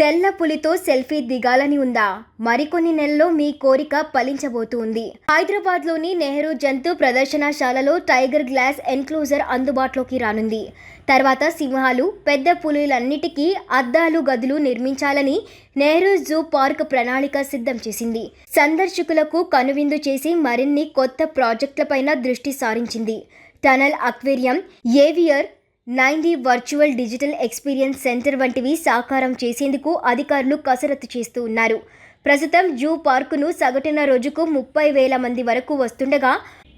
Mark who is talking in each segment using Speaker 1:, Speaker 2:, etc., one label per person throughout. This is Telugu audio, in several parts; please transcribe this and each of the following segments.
Speaker 1: తెల్ల పులితో సెల్ఫీ దిగాలని ఉందా? మరికొన్ని నెలల్లో మీ కోరిక ఫలించబోతుంది. హైదరాబాద్లోని నెహ్రూ జంతు ప్రదర్శనశాలలో టైగర్ గ్లాస్ ఎన్క్లోజర్ అందుబాటులోకి రానుంది. తర్వాత సింహాలు పెద్ద పులులన్నిటికీ అద్దాలు గదులు నిర్మించాలని నెహ్రూ జూ పార్క్ ప్రణాళిక సిద్ధం చేసింది. సందర్శకులకు కనువిందు చేసి మరిన్ని కొత్త ప్రాజెక్టులపైన దృష్టి సారించింది. Tunnel aquarium aviary ninety virtual digital experience centre వంటివి సాకారం చేసేందుకు అధికారులు కసరత్తు చేస్తూ ఉన్నారు. ప్రస్తుతం జూ పార్కును సగటున రోజుకు ముప్పై వేల మంది వరకు వస్తుండగా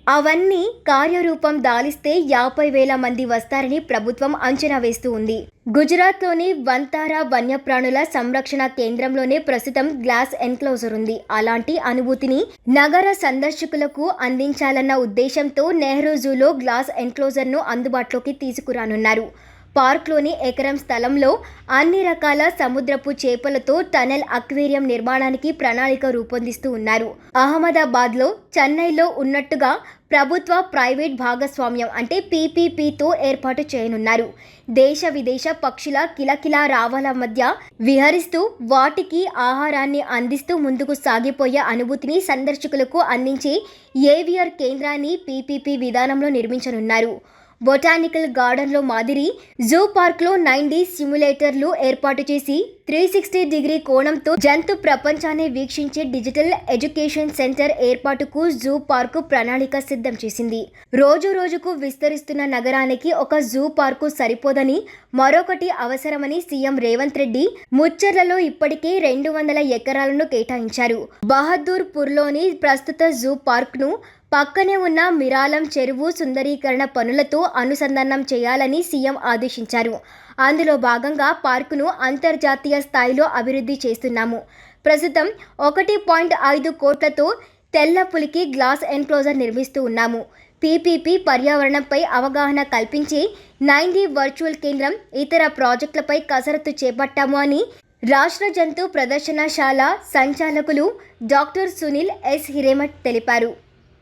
Speaker 1: అవన్నీ కార్యరూపం దాలిస్తే యాభై వేల మంది వస్తారని ప్రభుత్వం అంచనా వేస్తూ ఉంది. గుజరాత్లోని వంతారా వన్యప్రాణుల సంరక్షణ కేంద్రంలోనే ప్రస్తుతం గ్లాస్ ఎన్క్లోజర్ ఉంది. అలాంటి అనుభూతిని నగర సందర్శకులకు అందించాలన్న ఉద్దేశంతో నెహ్రూ జూలో గ్లాస్ ఎన్క్లోజర్ను అందుబాటులోకి తీసుకురానున్నారు. పార్క్లోని ఎకరం స్థలంలో అన్ని రకాల సముద్రపు చేపలతో టనెల్ అక్వేరియం నిర్మాణానికి ప్రణాళిక రూపొందిస్తూ ఉన్నారు. అహ్మదాబాద్లో చెన్నైలో ఉన్నట్టుగా ప్రభుత్వ ప్రైవేట్ భాగస్వామ్యం అంటే పీపీపీతో ఏర్పాటు చేయనున్నారు. దేశ విదేశ పక్షుల కిలకిల రావాల మధ్య విహరిస్తూ వాటికి ఆహారాన్ని అందిస్తూ ముందుకు సాగిపోయే అనుభూతిని సందర్శకులకు అందించే ఏవియర్ కేంద్రాన్ని పీపీపీ విధానంలో నిర్మించనున్నారు. బొటానికల్ గార్డెన్లో మాదిరి జూ పార్క్లో నైన్ సిమ్యులేటర్లు ఏర్పాటు చేసి త్రీ సిక్స్టీ డిగ్రీ కోణంతో జంతు ప్రపంచాన్ని వీక్షించే డిజిటల్ ఎడ్యుకేషన్ సెంటర్ ఏర్పాటుకు జూ పార్కు ప్రణాళిక సిద్ధం చేసింది. రోజు రోజుకు విస్తరిస్తున్న నగరానికి ఒక జూ పార్కు సరిపోదని మరొకటి అవసరమని సీఎం రేవంత్ రెడ్డి ముచ్చర్లలో ఇప్పటికే రెండు వందల ఎకరాలను కేటాయించారు. బహదూర్పూర్లోని ప్రస్తుత జూ పార్క్ను పక్కనే ఉన్న మిరాలం చెరువు సుందరీకరణ పనులతో అనుసంధానం చేయాలని సీఎం ఆదేశించారు. అందులో భాగంగా పార్కును అంతర్జాతీయ స్థాయిలో అభివృద్ధి చేస్తున్నాము. ప్రస్తుతం ఒకటి పాయింట్ ఐదు కోట్లతో తెల్ల పులికి గ్లాస్ ఎన్క్లోజర్ నిర్మిస్తూ ఉన్నాము. పీపీపీ పర్యావరణంపై అవగాహన కల్పించి నైన్టీ వర్చువల్ కేంద్రం ఇతర ప్రాజెక్టులపై కసరత్తు చేపట్టాము అని రాష్ట్ర జంతు ప్రదర్శనశాల సంచాలకులు డాక్టర్ సునీల్ ఎస్. హిరేమఠ్ తెలిపారు.